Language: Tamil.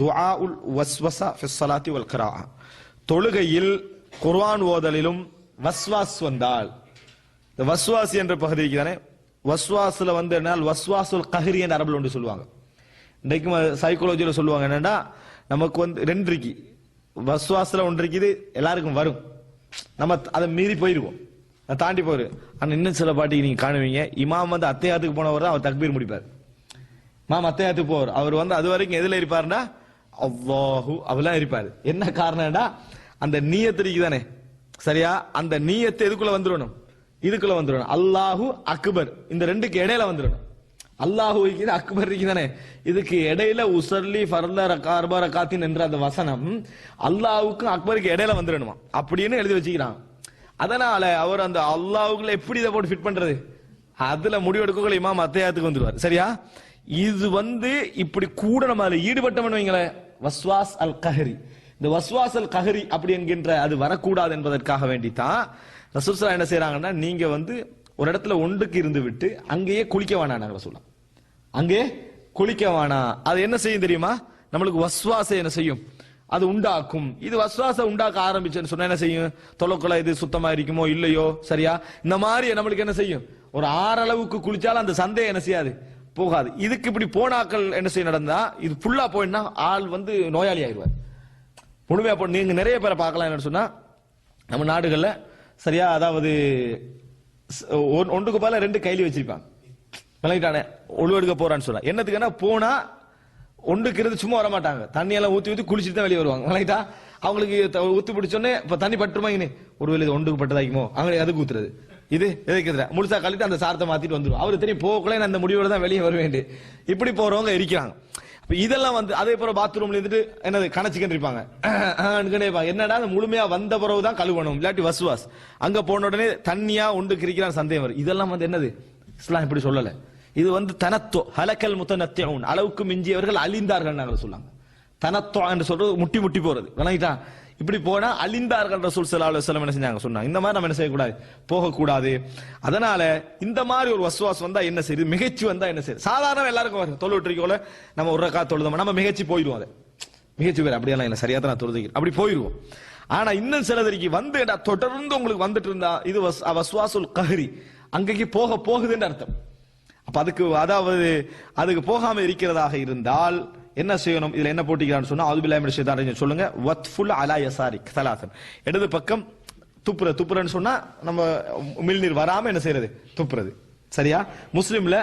துஆ உல் வஸ்வசா ஃபிஸ் ஸலாத்தி வல் கிராஆ தொழுகையில் குர்ஆன் ஓதலிலும் வஸ்வாஸ் வந்தால் இந்த வஸ்வாஸ் என்ற பகுதிக்கு தானே? வஸ்வாஸ்ல வந்து என்ன வஸ்வாசுல் கஹரி என்ற அரபில் ஒன்று சொல்லுவாங்க. இன்றைக்கும் சைக்காலஜியில் சொல்லுவாங்க என்னன்னா நமக்கு வந்து ரெண்டு இருக்கு. வஸ்வாஸ்ல ஒன்று இருக்குது எல்லாருக்கும் வரும். நம்ம அதை மீறி போயிருவோம். அதை தாண்டி போயிரு. ஆனால் இன்னும் சில பாட்டிக்கு நீங்கள் காணுவீங்க. இமாம் வந்து அத்தையாத்துக்கு போனவர் தான் அவர் தக்பீர் முடிப்பார். மாம் அத்தையாத்துக்கு போவார். அவர் வந்து அது வரைக்கும் எதில் இருப்பாருன்னா அவ்வாஹு அவெல்லாம் இருப்பாரு. என்ன காரணம்டா? அந்த நீயத்து தானே. சரியா? அந்த நீயத்து எதுக்குள்ள வந்துடணும்? இதுக்குள்ள வந்துடணும். அல்லாஹு அக்பர். இந்த ரெண்டுக்கு இடையில வந்துடணும். அல்லாஹு இருக்குது அக்பர் இருக்குதானே இதுக்கு இடையில உசர்லி ஃபர்ல ரகார்பா ரகாத்தின் என்ற அந்த வசனம் அல்லாஹுக்கும் அக்பருக்கு இடையில வந்துடணுமா? அப்படின்னு எழுதி வச்சுக்கிறான். அதனால அவர் அந்த அல்லாஹுக்குள்ள எப்படி இதை போட்டு ஃபிட் பண்றது? அதுல முடிவெடுக்கக்குள்ள இமாம் அத்தையாத்துக்கு வந்துருவார் சரியா? இது வந்து இப்படி கூட நம்ம அதுல ஈடுபட்டோம்னு வைங்களேன். வஸ்வாஸ் அல் கஹரி இந்த வஸ்வாஸ் அல் கஹரி அப்படி என்கின்ற அது வரக்கூடாது என்பதற்காக வேண்டித்தான். ரசூசலா என்ன செய்யறாங்கன்னா நீங்க வந்து ஒரு இடத்துல ஒன்றுக்கு இருந்து விட்டு அங்கேயே குளிக்க வேணாம் ரசூலா. அங்கே குளிக்க வேணாம். அது என்ன செய்யும் தெரியுமா? நம்மளுக்கு வஸ்வாசம் என்ன செய்யும்? அது உண்டாக்கும். இது வஸ்வாசம் உண்டாக்க ஆரம்பிச்சுன்னு சொன்னா என்ன செய்யும்? தொலைக்குள்ள இது சுத்தமா இருக்குமோ இல்லையோ? சரியா? இந்த மாதிரி நம்மளுக்கு என்ன செய்யும்? ஒரு ஆறளவுக்கு குளிச்சாலும் அந்த சந்தேகம் என்ன செய்யாது? போகாது. இதுக்கு இப்படி போனாக்கள் என்ன செய்ய நடந்தா இது ஃபுல்லா போயின்னா ஆள் வந்து நோயாளி ஆயிடுவார். முழுமையா போ நீங்க நிறைய பேரை பார்க்கலாம் என்னன்னு சொன்னா நம்ம நாடுகள்ல சரியா அதாவது ஒன்- ஒன்றுக்கு போல ரெண்டு கைலி வச்சிருப்பாங்க விளங்கிட்டானே ஒழுவெடுக்க போறான்னு சொன்னா. என்னத்துக்குன்னா போனா ஒன்றுக்கு இருந்து சும்மா வர மாட்டாங்க தண்ணியெல்லாம் ஊற்றி ஊத்தி ஊத்தி குளிச்சுட்டு தான் வெளியே வருவாங்க. விளங்கிட்டா? அவங்களுக்கு த- பிடிச்சோன்னே இப்ப தண்ணி பட்டுருமா இனி? ஒருவேளை இது ஒன்றுக்கு பட்டதாக்குமோ அவங்களுக்கு அதுக்கு ஊத்துறது இது எதுக்கு முழுசா கழித்து அந்த சாரத்தை மாத்திட்டு வந்துடும் அவரு தெரியும் போகக்குள்ள நான் அந்த முடிவோட தான் வெளியே வருவேன் இப்படி போறவங்க இருக்கிறாங்க. இதெல்லாம் வந்து அதே போல பாத்ரூம்ல இருந்துட்டு என்னது கணச்சிக்கிட்டு இருப்பாங்க. என்னடா அந்த முழுமையா வந்த பிறகு தான் கழுவணும். இல்லாட்டி வசுவாஸ். அங்க போன உடனே தண்ணியா உண்டு கிரிக்கிறான் சந்தேகம் வரும். இதெல்லாம் வந்து என்னது? இஸ்லாம் இப்படி சொல்லல. இது வந்து தனத்தோ ஹலக்கல் முத்தனத்தியவுன். அளவுக்கு மிஞ்சியவர்கள் அழிந்தார்கள் நாங்கள் சொல்லாங்க தனத்தோ என்று சொல்றது முட்டி முட்டி போறது. விளங்கிட்டா? இப்படி போனா அழிந்தார்கள் ரசூல் ஸல்லல்லாஹு அலைஹி என்ன செஞ்சாங்க? சொன்னாங்க. இந்த மாதிரி நம்ம என்ன செய்யக்கூடாது? போகக்கூடாது. அதனால இந்த மாதிரி ஒரு வசுவாஸ் வந்தா என்ன செய்யுது? மிகச்சி வந்தா என்ன செய்யுது? சாதாரண எல்லாருக்கும் வரும். தொழுவிட்டுருக்கோல நம்ம ஒரு ரக்கா தொழுதோம் நம்ம மிகச்சி போயிடுவோம் அதை. மிகச்சி பேர் அப்படியெல்லாம் இல்லை. சரியா தான் நான் தொழுதுகிறேன் அப்படி போயிடுவோம் ஆனா இன்னும் சிலதற்கு வந்து தொடர்ந்து உங்களுக்கு வந்துட்டு இருந்தா இது வஸ்- கஹரி. அங்கேக்கு போக போகுதுன்னு அர்த்தம். அப்ப அதுக்கு அதாவது அதுக்கு போகாம இருக்கிறதாக இருந்தால் என்ன செய்யணும்? இதுல என்ன போட்டிக்கிறான்னு சொன்னா அது பில்லாமி சொல்லுங்க வத்ஃபுல் அலா யசாரிக் தலாசன் இடது பக்கம் துப்புற துப்புறன்னு சொன்னா நம்ம மில்நீர் வராம என்ன செய்யறது? துப்புறது. சரியா? முஸ்லிம்ல